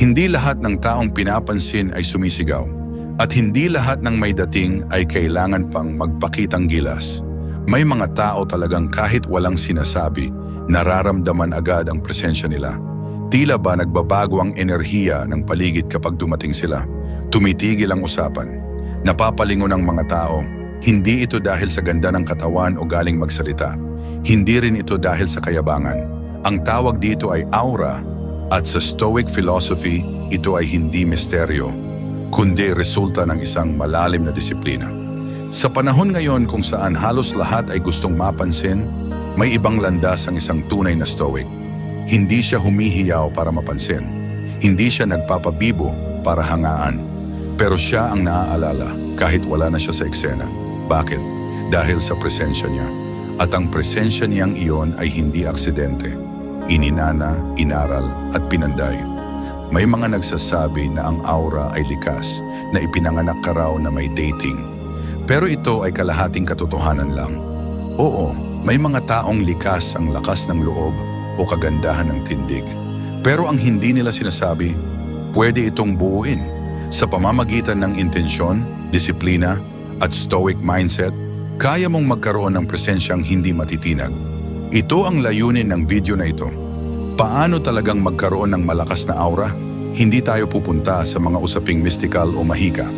Hindi lahat ng taong pinapansin ay sumisigaw. At hindi lahat ng may dating ay kailangan pang magpakitang gilas. May mga tao talagang kahit walang sinasabi, nararamdaman agad ang presensya nila. Tila ba nagbabago ang enerhiya ng paligid kapag dumating sila? Tumitigil ang usapan. Napapalingon ang mga tao. Hindi ito dahil sa ganda ng katawan o galing magsalita. Hindi rin ito dahil sa kayabangan. Ang tawag dito ay aura at sa Stoic philosophy, ito ay hindi misteryo, kundi resulta ng isang malalim na disiplina. Sa panahon ngayon kung saan halos lahat ay gustong mapansin, may ibang landas ang isang tunay na Stoic. Hindi siya humihiyaw para mapansin. Hindi siya nagpapabibo para hangaan. Pero siya ang naaalala kahit wala na siya sa eksena. Bakit? Dahil sa presensya niya. At ang presensya niyang iyon ay hindi aksidente. Ininana, inaral at pinanday. May mga nagsasabi na ang aura ay likas, na ipinanganak ka raw na may dating. Pero ito ay kalahating katotohanan lang. Oo, may mga taong likas ang lakas ng loob o kagandahan ng tindig. Pero ang hindi nila sinasabi, pwede itong buuin sa pamamagitan ng intensyon, disiplina at stoic mindset, kaya mong magkaroon ng presensyang hindi matitinag. Ito ang layunin ng video na ito. Paano talagang magkaroon ng malakas na aura? Hindi tayo pupunta sa mga usaping mystical o mahika.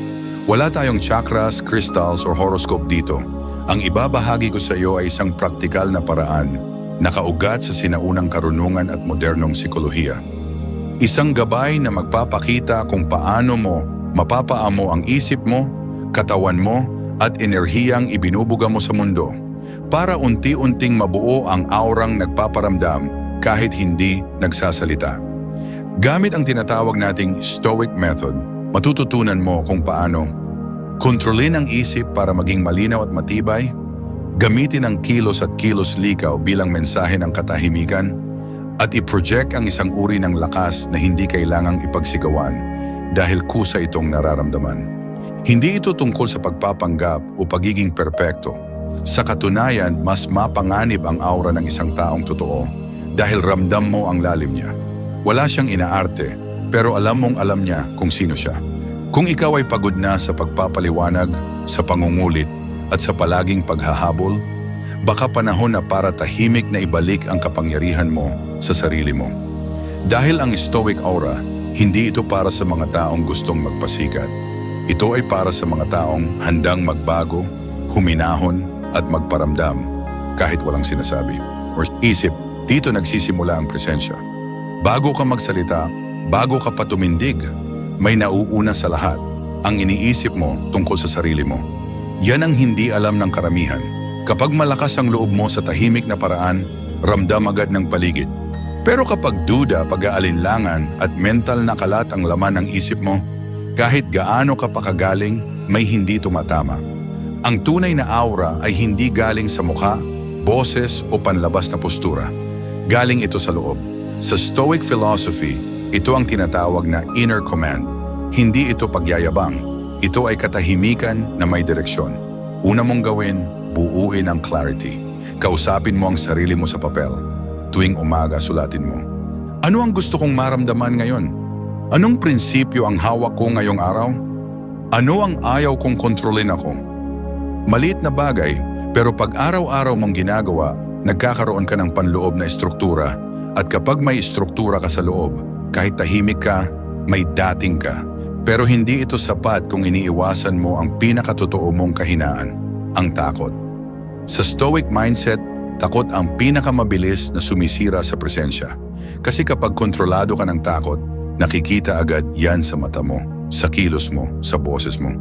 Wala tayong chakras, crystals o horoscope dito. Ang ibabahagi ko sa iyo ay isang praktikal na paraan, nakaugat sa sinaunang karunungan at modernong sikolohiya. Isang gabay na magpapakita kung paano mo mapapaamo ang isip mo, katawan mo, at enerhiyang ibinubuga mo sa mundo para unti-unting mabuo ang aurang nagpaparamdam kahit hindi nagsasalita. Gamit ang tinatawag nating Stoic Method, matututunan mo kung paano kontrolin ang isip para maging malinaw at matibay, gamitin ang kilos at kilos likaw bilang mensahe ng katahimikan, at i-project ang isang uri ng lakas na hindi kailangang ipagsigawan dahil kusa itong nararamdaman. Hindi ito tungkol sa pagpapanggap o pagiging perpekto. Sa katunayan, mas mapanganib ang aura ng isang taong totoo dahil ramdam mo ang lalim niya. Wala siyang inaarte, pero alam mong alam niya kung sino siya. Kung ikaw ay pagod na sa pagpapaliwanag, sa pangungulit, at sa palaging paghahabol, baka panahon na para tahimik na ibalik ang kapangyarihan mo sa sarili mo. Dahil ang Stoic Aura, hindi ito para sa mga taong gustong magpasikat. Ito ay para sa mga taong handang magbago, huminahon, at magparamdam kahit walang sinasabi. Or isip, dito nagsisimula ang presensya. Bago ka magsalita, bago ka pa tumindig, may nauuna sa lahat. Ang iniisip mo tungkol sa sarili mo. Yan ang hindi alam ng karamihan. Kapag malakas ang loob mo sa tahimik na paraan, ramdam agad ng paligid. Pero kapag duda, pag-aalinlangan at mental na kalat ang laman ng isip mo, kahit gaano ka pakagaling, may hindi tumatama. Ang tunay na aura ay hindi galing sa mukha, boses o panlabas na postura. Galing ito sa loob. Sa Stoic philosophy, ito ang tinatawag na inner command. Hindi ito pagyayabang. Ito ay katahimikan na may direksyon. Una mong gawin, buuin ang clarity. Kausapin mo ang sarili mo sa papel. Tuwing umaga, sulatin mo. Ano ang gusto kong maramdaman ngayon? Anong prinsipyo ang hawak ko ngayong araw? Ano ang ayaw kong kontrolin ako? Maliit na bagay, pero pag araw-araw mong ginagawa, nagkakaroon ka ng panloob na estruktura at kapag may estruktura ka sa loob, kahit tahimik ka, may dating ka. Pero hindi ito sapat kung iniiwasan mo ang pinakatotoo mong kahinaan, ang takot. Sa Stoic mindset, takot ang pinakamabilis na sumisira sa presensya. Kasi kapag kontrolado ka ng takot, nakikita agad yan sa mata mo, sa kilos mo, sa boses mo.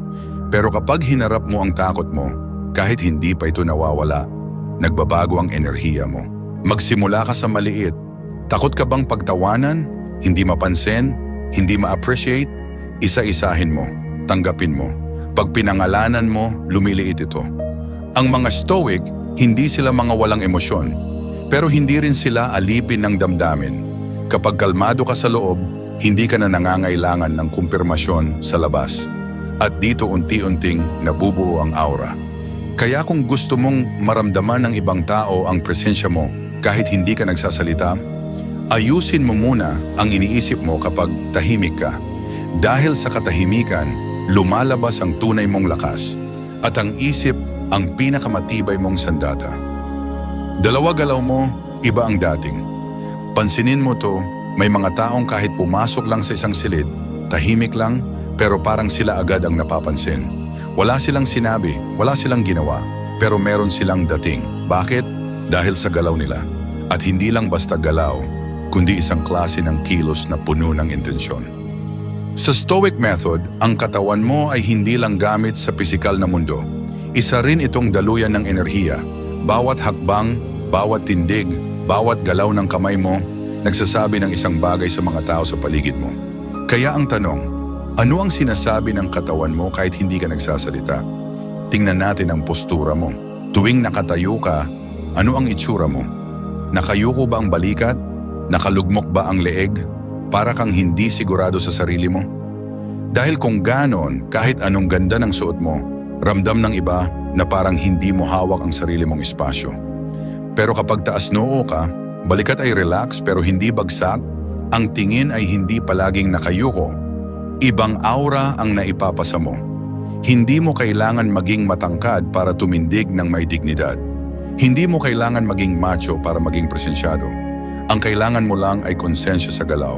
Pero kapag hinarap mo ang takot mo, kahit hindi pa ito nawawala, nagbabago ang enerhiya mo. Magsimula ka sa maliit. Takot ka bang pagtawanan? Hindi mapansin? Hindi ma-appreciate? Isa-isahin mo. Tanggapin mo. Pag pinangalanan mo, lumiliit ito. Ang mga stoic, hindi sila mga walang emosyon. Pero hindi rin sila alipin ng damdamin. Kapag kalmado ka sa loob, hindi ka na nangangailangan ng kumpirmasyon sa labas. At dito unti-unting nabubuo ang aura. Kaya kung gusto mong maramdaman ng ibang tao ang presensya mo kahit hindi ka nagsasalita, Ayusin mo muna ang iniisip mo kapag tahimik ka. Dahil sa katahimikan, lumalabas ang tunay mong lakas at ang isip ang pinakamatibay mong sandata. Dalawa galaw mo, iba ang dating. Pansinin mo to, may mga taong kahit pumasok lang sa isang silid, tahimik lang, pero parang sila agad ang napapansin. Wala silang sinabi, wala silang ginawa, pero meron silang dating. Bakit? Dahil sa galaw nila. At hindi lang basta galaw, kundi isang klase ng kilos na puno ng intensyon. Sa Stoic method, ang katawan mo ay hindi lang gamit sa pisikal na mundo. Isa rin itong daluyan ng enerhiya. Bawat hakbang, bawat tindig, bawat galaw ng kamay mo, nagsasabi ng isang bagay sa mga tao sa paligid mo. Kaya ang tanong, ano ang sinasabi ng katawan mo kahit hindi ka nagsasalita? Tingnan natin ang postura mo. Tuwing nakatayo ka, ano ang itsura mo? Nakayuko ba ang balikat? Nakalugmok ba ang leeg? Para kang hindi sigurado sa sarili mo? Dahil kung ganon, kahit anong ganda ng suot mo, ramdam ng iba na parang hindi mo hawak ang sarili mong espasyo. Pero kapag taas noo ka, balikat ay relax pero hindi bagsak, ang tingin ay hindi palaging nakayuko, ibang aura ang naipapasa mo. Hindi mo kailangan maging matangkad para tumindig ng may dignidad. Hindi mo kailangan maging macho para maging presensyado. Ang kailangan mo lang ay konsensya sa galaw.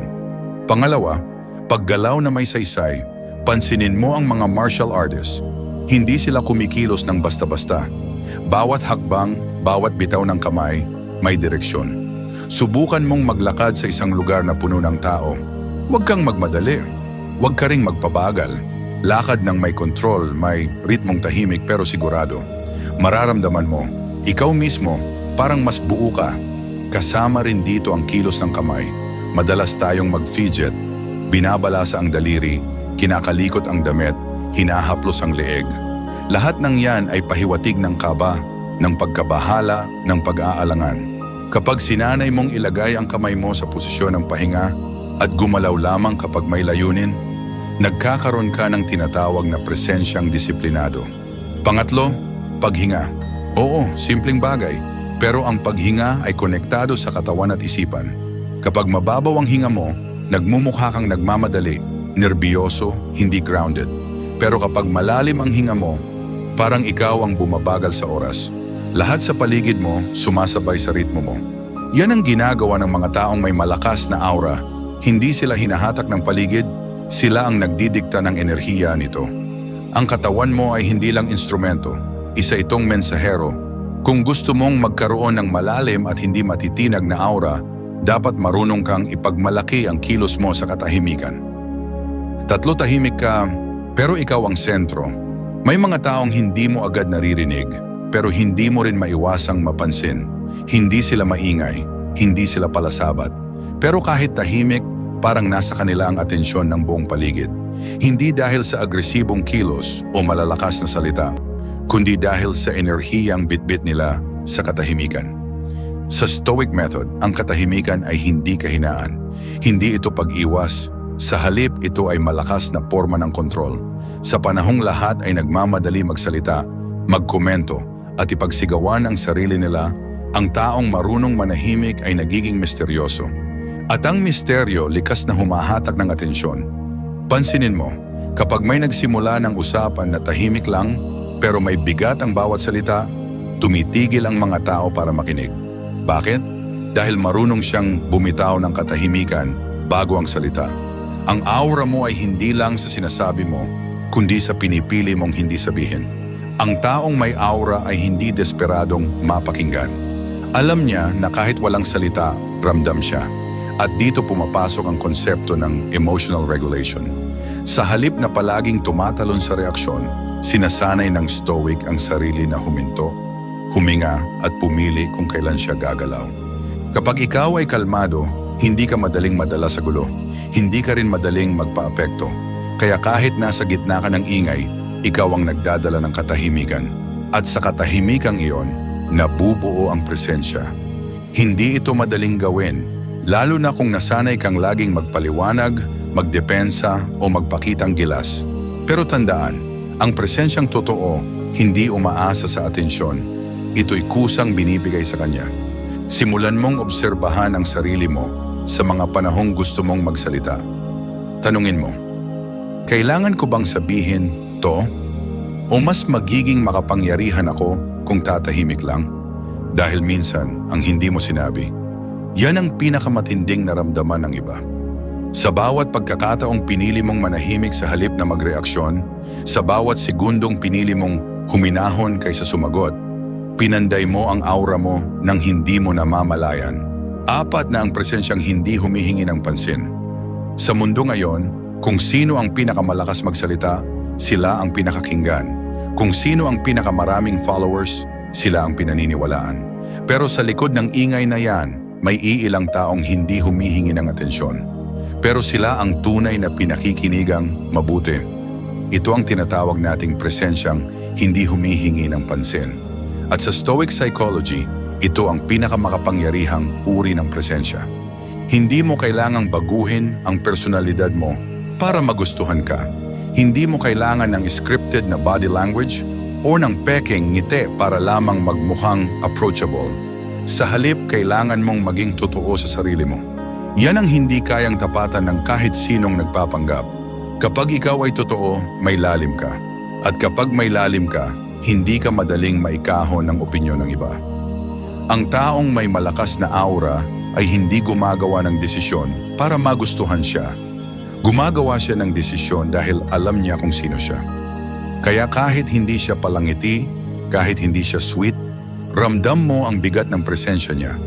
Pangalawa, paggalaw na may saysay, pansinin mo ang mga martial artists. Hindi sila kumikilos ng basta-basta. Bawat hakbang, bawat bitaw ng kamay, may direksyon. Subukan mong maglakad sa isang lugar na puno ng tao. Huwag kang magmadali. Huwag ka ring magpabagal. Lakad ng may kontrol, may ritmong tahimik pero sigurado. Mararamdaman mo, ikaw mismo, parang mas buo ka. Kasama rin dito ang kilos ng kamay. Madalas tayong mag-fidget, binabalasa ang daliri, kinakalikot ang damit, hinahaplos ang leeg. Lahat ng yan ay pahiwatig ng kaba, ng pagkabahala, ng pag-aalangan. Kapag sinanay mong ilagay ang kamay mo sa posisyon ng pahinga at gumalaw lamang kapag may layunin, nagkakaroon ka ng tinatawag na presensyang disiplinado. Pangatlo, paghinga. Oo, simpleng bagay, pero ang paghinga ay konektado sa katawan at isipan. Kapag mababaw ang hinga mo, nagmumukha kang nagmamadali, nerbiyoso, hindi grounded. Pero kapag malalim ang hinga mo, parang ikaw ang bumabagal sa oras. Lahat sa paligid mo sumasabay sa ritmo mo. Yan ang ginagawa ng mga taong may malakas na aura. Hindi sila hinahatak ng paligid, sila ang nagdidikta ng enerhiya nito. Ang katawan mo ay hindi lang instrumento, isa itong mensahero. Kung gusto mong magkaroon ng malalim at hindi matitinag na aura, dapat marunong kang ipagmalaki ang kilos mo sa katahimikan. Tatlo tahimik ka, pero ikaw ang sentro. May mga taong hindi mo agad naririnig, pero hindi mo rin maiwasang mapansin. Hindi sila maingay, hindi sila palasabat. Pero kahit tahimik, parang nasa kanila ang atensyon ng buong paligid. Hindi dahil sa agresibong kilos o malalakas na salita, kundi dahil sa enerhiyang bitbit nila sa katahimikan. Sa Stoic method, ang katahimikan ay hindi kahinaan. Hindi ito pag-iwas. Sa halip, ito ay malakas na forma ng kontrol. Sa panahong lahat ay nagmamadali magsalita, magkomento, at ipagsigawan ang sarili nila, ang taong marunong manahimik ay nagiging misteryoso. At ang misteryo likas na humahatak ng atensyon. Pansinin mo, kapag may nagsimula ng usapan na tahimik lang, pero may bigat ang bawat salita, tumitigil ang mga tao para makinig. Bakit? Dahil marunong siyang bumitaw ng katahimikan bago ang salita. Ang aura mo ay hindi lang sa sinasabi mo, kundi sa pinipili mong hindi sabihin. Ang taong may aura ay hindi desperadong mapakinggan. Alam niya na kahit walang salita, ramdam siya. At dito pumapasok ang konsepto ng emotional regulation. Sa halip na palaging tumatalon sa reaksyon, sinasanay ng stoic ang sarili na huminto, huminga at pumili kung kailan siya gagalaw. Kapag ikaw ay kalmado, hindi ka madaling madala sa gulo. Hindi ka rin madaling magpaapekto. Kaya kahit nasa gitna ka ng ingay, ikaw ang nagdadala ng katahimikan. At sa katahimikang iyon, nabubuo ang presensya. Hindi ito madaling gawin, lalo na kung nasanay kang laging magpaliwanag, magdepensa o magpakitang gilas. Pero tandaan, ang presensyang totoo hindi umaasa sa atensyon. Ito'y kusang binibigay sa kanya. Simulan mong obserbahan ang sarili mo sa mga panahong gusto mong magsalita. Tanungin mo, kailangan ko bang sabihin to? O mas magiging makapangyarihan ako kung tatahimik lang? Dahil minsan, ang hindi mo sinabi, yan ang pinakamatinding naramdaman ng iba. Sa bawat pagkakataong pinili mong manahimik sa halip na magreaksyon, sa bawat segundong pinili mong huminahon kaysa sumagot, pinanday mo ang aura mo nang hindi mo namamalayan. Apat na ang presensyang hindi humihingi ng pansin. Sa mundo ngayon, kung sino ang pinakamalakas magsalita, sila ang pinakakinggan. Kung sino ang pinakamaraming followers, sila ang pinaniniwalaan. Pero sa likod ng ingay na yan, may iilang taong hindi humihingi ng atensyon. Pero sila ang tunay na pinakikinigang mabuti. Ito ang tinatawag nating presensyang hindi humihingi ng pansin. At sa Stoic Psychology, ito ang pinakamakapangyarihang uri ng presensya. Hindi mo kailangang baguhin ang personalidad mo para magustuhan ka. Hindi mo kailangan ng scripted na body language o ng peking ngiti para lamang magmukhang approachable. Sa halip, kailangan mong maging totoo sa sarili mo. Yan ang hindi kayang tapatan ng kahit sinong nagpapanggap. Kapag ikaw ay totoo, may lalim ka. At kapag may lalim ka, hindi ka madaling maikahon ng opinyon ng iba. Ang taong may malakas na aura ay hindi gumagawa ng desisyon para magustuhan siya. Gumagawa siya ng desisyon dahil alam niya kung sino siya. Kaya kahit hindi siya palangiti, kahit hindi siya sweet, ramdam mo ang bigat ng presensya niya.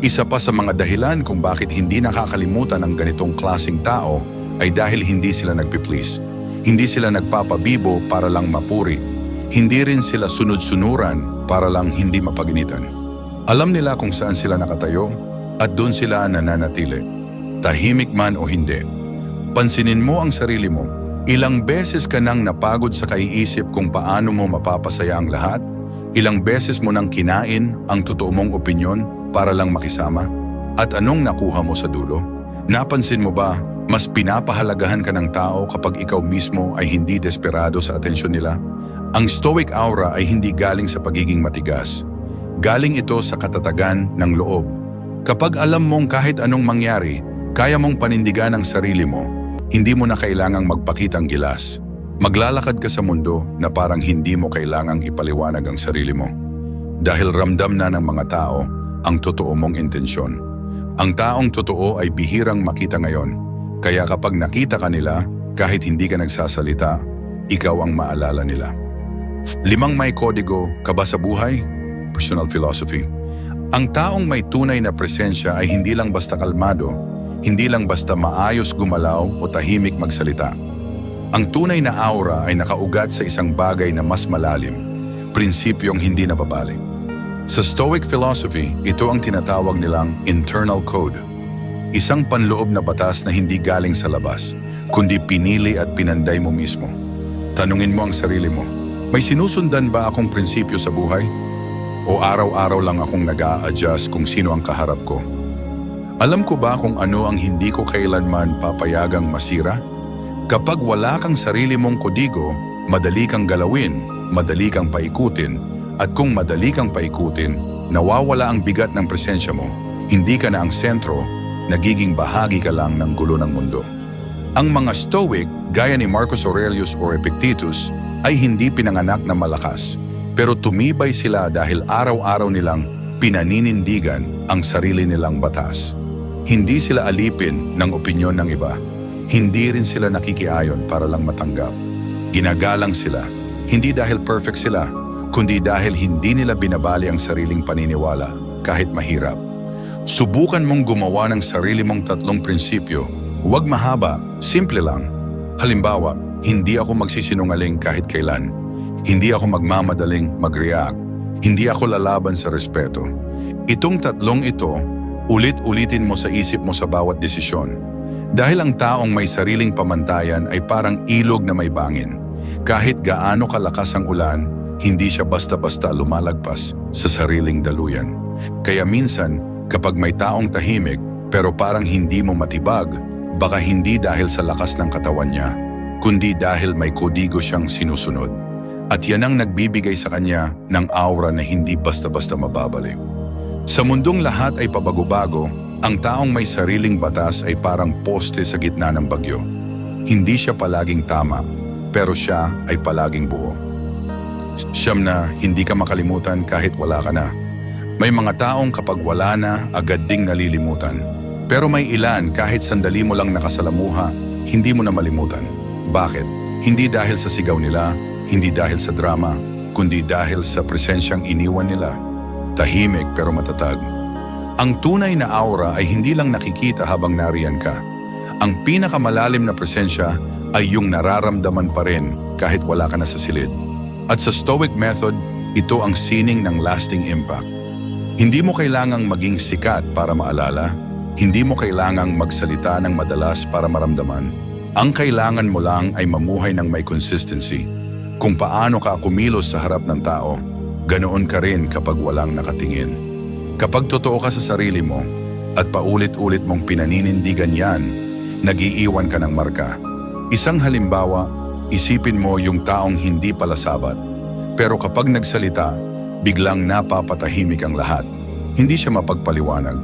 Isa pa sa mga dahilan kung bakit hindi nakakalimutan ang ganitong klasing tao ay dahil hindi sila nagpiplease. Hindi sila nagpapabibo para lang mapuri. Hindi rin sila sunod-sunuran para lang hindi mapaginitan. Alam nila kung saan sila nakatayo at doon sila nananatili. Tahimik man o hindi. Pansinin mo ang sarili mo. Ilang beses ka nang napagod sa kaiisip kung paano mo mapapasaya ang lahat? Ilang beses mo nang kinain ang totoo mong opinyon para lang makisama? At anong nakuha mo sa dulo? Napansin mo ba, mas pinapahalagahan ka ng tao kapag ikaw mismo ay hindi desperado sa atensyon nila? Ang stoic aura ay hindi galing sa pagiging matigas. Galing ito sa katatagan ng loob. Kapag alam mong kahit anong mangyari, kaya mong panindigan ang sarili mo, hindi mo na kailangang magpakitang gilas. Maglalakad ka sa mundo na parang hindi mo kailangang ipaliwanag ang sarili mo. Dahil ramdam na ng mga tao ang totoo mong intensyon. Ang taong totoo ay bihirang makita ngayon. Kaya kapag nakita ka nila, kahit hindi ka nagsasalita, ikaw ang maalala nila. Limang may kodigo, kaba sa buhay, personal philosophy. Ang taong may tunay na presensya ay hindi lang basta kalmado, hindi lang basta maayos gumalaw o tahimik magsalita. Ang tunay na aura ay nakaugat sa isang bagay na mas malalim, prinsipyong hindi nababalik. Sa Stoic philosophy, ito ang tinatawag nilang internal code. Isang panloob na batas na hindi galing sa labas, kundi pinili at pinanday mo mismo. Tanungin mo ang sarili mo, may sinusundan ba akong prinsipyo sa buhay? O araw-araw lang akong nag adjust kung sino ang kaharap ko? Alam ko ba kung ano ang hindi ko kailanman papayagang masira? Kapag wala kang sarili mong kodigo, madali kang galawin, madali kang paikutin, at kung madali kang paikutin, nawawala ang bigat ng presensya mo, hindi ka na ang sentro, nagiging bahagi ka lang ng gulo ng mundo. Ang mga Stoic, gaya ni Marcus Aurelius o Epictetus, ay hindi pinanganak na malakas, pero tumibay sila dahil araw-araw nilang pinaninindigan ang sarili nilang batas. Hindi sila alipin ng opinyon ng iba. Hindi rin sila nakikiayon para lang matanggap. Ginagalang sila, hindi dahil perfect sila, kundi dahil hindi nila binabali ang sariling paniniwala kahit mahirap. Subukan mong gumawa ng sarili mong tatlong prinsipyo. Huwag mahaba, simple lang. Halimbawa, hindi ako magsisinungaling kahit kailan. Hindi ako magmamadaling mag-react. Hindi ako lalaban sa respeto. Itong tatlong ito, ulit-ulitin mo sa isip mo sa bawat desisyon. Dahil ang taong may sariling pamantayan ay parang ilog na may bangin. Kahit gaano kalakas ang ulan, hindi siya basta-basta lumalagpas sa sariling daluyan. Kaya minsan, kapag may taong tahimik pero parang hindi mo matibag, baka hindi dahil sa lakas ng katawan niya, kundi dahil may kodigo siyang sinusunod. At yan ang nagbibigay sa kanya ng aura na hindi basta-basta mababalik. Sa mundong lahat ay pabago-bago, Ang taong may sariling batas ay parang poste sa gitna ng bagyo. Hindi siya palaging tama, pero siya ay palaging buo. Siyam na hindi ka makalimutan kahit wala ka na. May mga taong kapag wala na, agad ding nalilimutan. Pero may ilan kahit sandali mo lang nakasalamuha, hindi mo na malimutan. Bakit? Hindi dahil sa sigaw nila, hindi dahil sa drama, kundi dahil sa presensyang iniwan nila. Tahimik pero matatag. Ang tunay na aura ay hindi lang nakikita habang nariyan ka. Ang pinakamalalim na presensya ay yung nararamdaman pa rin kahit wala ka na sa silid. At sa Stoic Method, ito ang sining ng lasting impact. Hindi mo kailangang maging sikat para maalala. Hindi mo kailangang magsalita ng madalas para maramdaman. Ang kailangan mo lang ay mamuhay ng may consistency. Kung paano ka kumilos sa harap ng tao, ganoon ka rin kapag walang nakatingin. Kapag totoo ka sa sarili mo at paulit-ulit mong pinaninindigan yan, nagiiwan ka ng marka. Isang halimbawa, isipin mo yung taong hindi pala sabat. Pero kapag nagsalita, biglang napapatahimik ang lahat. Hindi siya mapagpaliwanag.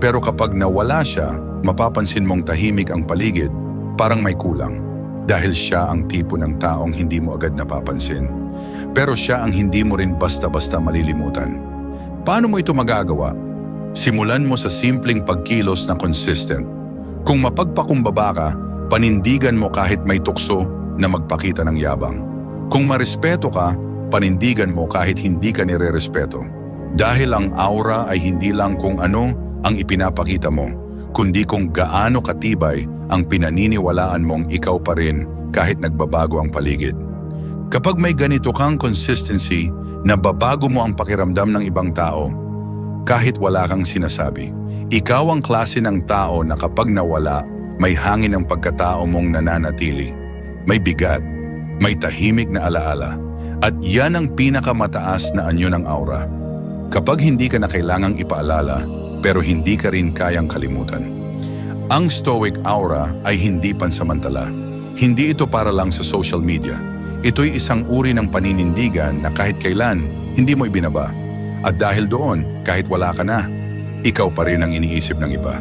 Pero kapag nawala siya, mapapansin mong tahimik ang paligid, parang may kulang. Dahil siya ang tipo ng taong hindi mo agad napapansin. Pero siya ang hindi mo rin basta-basta malilimutan. Paano mo ito magagawa? Simulan mo sa simpleng pagkilos na consistent. Kung mapagpakumbaba ka, panindigan mo kahit may tukso na magpakita ng yabang. Kung marespeto ka, panindigan mo kahit hindi ka nire-respeto. Dahil ang aura ay hindi lang kung ano ang ipinapakita mo, kundi kung gaano katibay ang pinaniniwalaan mong ikaw pa rin kahit nagbabago ang paligid. Kapag may ganito kang consistency, nababago mo ang pakiramdam ng ibang tao kahit wala kang sinasabi. Ikaw ang klase ng tao na kapag nawala, may hangin ang pagkatao mong nananatili. May bigat, may tahimik na alaala, at yan ang pinakamataas na anyo ng aura. Kapag hindi ka na kailangang ipaalala, pero hindi ka rin kayang kalimutan. Ang stoic aura ay hindi pansamantala. Hindi ito para lang sa social media. Ito'y isang uri ng paninindigan na kahit kailan, hindi mo ibinaba. At dahil doon, kahit wala ka na, ikaw pa rin ang iniisip ng iba.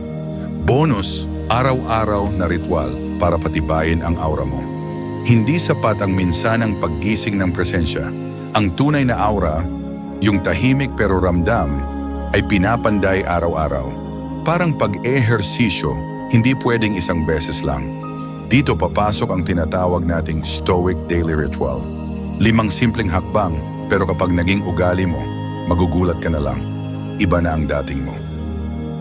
Bonus, araw-araw na ritual para patibayin ang aura mo. Hindi sapat ang minsanang paggising ng presensya. Ang tunay na aura, yung tahimik pero ramdam, ay pinapanday araw-araw. Parang pag-ehersisyo, hindi pwedeng isang beses lang. Dito papasok ang tinatawag nating Stoic Daily Ritual. Limang simpleng hakbang, pero kapag naging ugali mo, magugulat ka na lang. Iba na ang dating mo.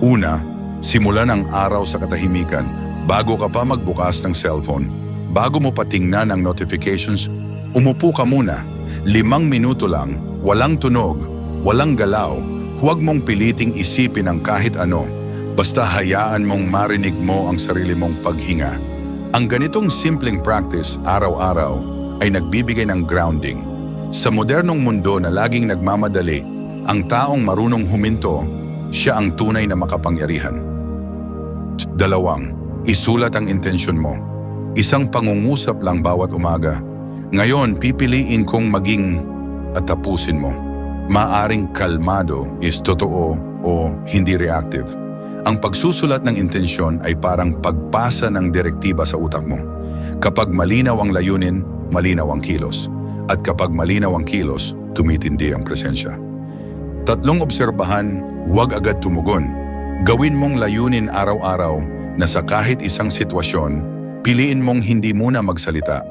Una, simulan ang araw sa katahimikan bago ka pa magbukas ng cellphone. Bago mo patingnan ang notifications, umupo ka muna. Limang minuto lang, walang tunog, walang galaw. Huwag mong piliting isipin ang kahit ano. Basta hayaan mong marinig mo ang sarili mong paghinga. Ang ganitong simpleng practice araw-araw ay nagbibigay ng grounding. Sa modernong mundo na laging nagmamadali, ang taong marunong huminto, siya ang tunay na makapangyarihan. Dalawang, isulat ang intensyon mo. Isang pangungusap lang bawat umaga. Ngayon, pipiliin kong maging at tapusin mo. Maaring kalmado is totoo o hindi reactive. Ang pagsusulat ng intensyon ay parang pagpasa ng direktiba sa utak mo. Kapag malinaw ang layunin, malinaw ang kilos. At kapag malinaw ang kilos, tumitindi ang presensya. Tatlong obserbahan, huwag agad tumugon. Gawin mong layunin araw-araw na sa kahit isang sitwasyon, piliin mong hindi muna magsalita.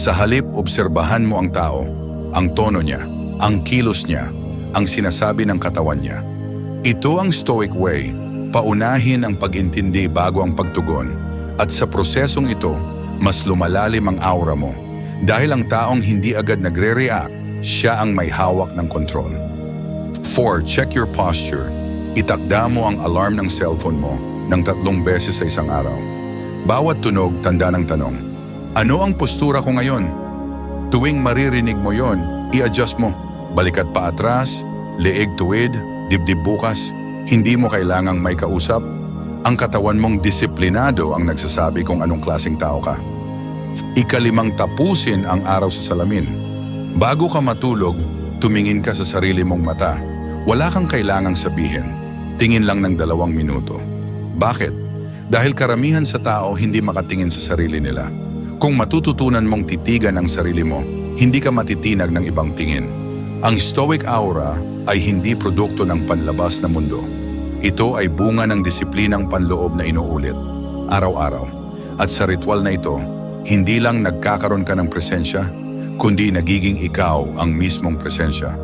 Sa halip, obserbahan mo ang tao, ang tono niya, ang kilos niya, ang sinasabi ng katawan niya. Ito ang stoic way, paunahin ang pag-intindi bago ang pagtugon. At sa prosesong ito, mas lumalalim ang aura mo. Dahil ang taong hindi agad nagre-react, siya ang may hawak ng kontrol. 4. Check your posture. Itakda mo ang alarm ng cellphone mo ng tatlong beses sa isang araw. Bawat tunog, tanda ng tanong, ano ang postura ko ngayon? Tuwing maririnig mo yon, i-adjust mo. Balikat pa atras, leeg tuwid, dibdib bukas. Hindi mo kailangang may kausap. Ang katawan mong disiplinado ang nagsasabi kung anong klaseng tao ka. Ikalimang tapusin ang araw sa salamin. Bago ka matulog, tumingin ka sa sarili mong mata. Wala kang kailangang sabihin. Tingin lang ng dalawang minuto. Bakit? Dahil karamihan sa tao hindi makatingin sa sarili nila. Kung matututunan mong titigan ang sarili mo, hindi ka matitinag ng ibang tingin. Ang stoic aura ay hindi produkto ng panlabas na mundo. Ito ay bunga ng disiplinang panloob na inuulit, araw-araw. At sa ritual na ito, hindi lang nagkakaroon ka ng presensya, kundi nagiging ikaw ang mismong presensya.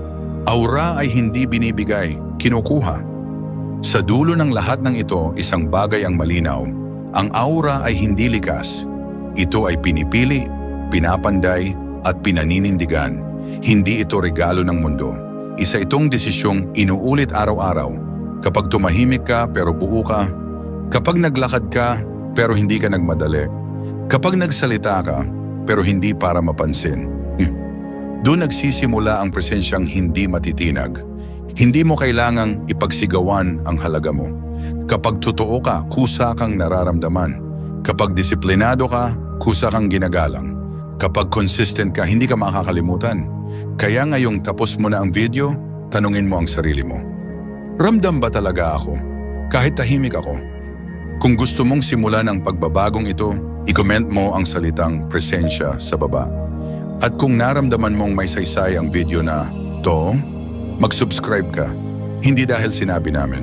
Aura ay hindi binibigay, kinukuha. Sa dulo ng lahat ng ito, isang bagay ang malinaw. Ang aura ay hindi likas. Ito ay pinipili, pinapanday, at pinaninindigan. Hindi ito regalo ng mundo. Isa itong desisyong inuulit araw-araw. Kapag tumahimik ka pero buo ka, kapag naglakad ka pero hindi ka nagmadali, kapag nagsalita ka pero hindi para mapansin. Doon nagsisimula ang presensyang hindi matitinag. Hindi mo kailangang ipagsigawan ang halaga mo. Kapag totoo ka, kusa kang nararamdaman. Kapag disiplinado ka, kusa kang ginagalang. Kapag consistent ka, hindi ka makakalimutan. Kaya ngayong tapos mo na ang video, tanungin mo ang sarili mo. Ramdam ba talaga ako? Kahit tahimik ako. Kung gusto mong simulan ang pagbabagong ito, i-comment mo ang salitang presensya sa baba. At kung naramdaman mong may saysay ang video na to, mag-subscribe ka. Hindi dahil sinabi namin,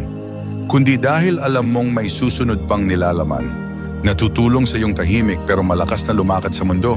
kundi dahil alam mong may susunod pang nilalaman na tutulong sa iyong tahimik pero malakas na lumakad sa mundo.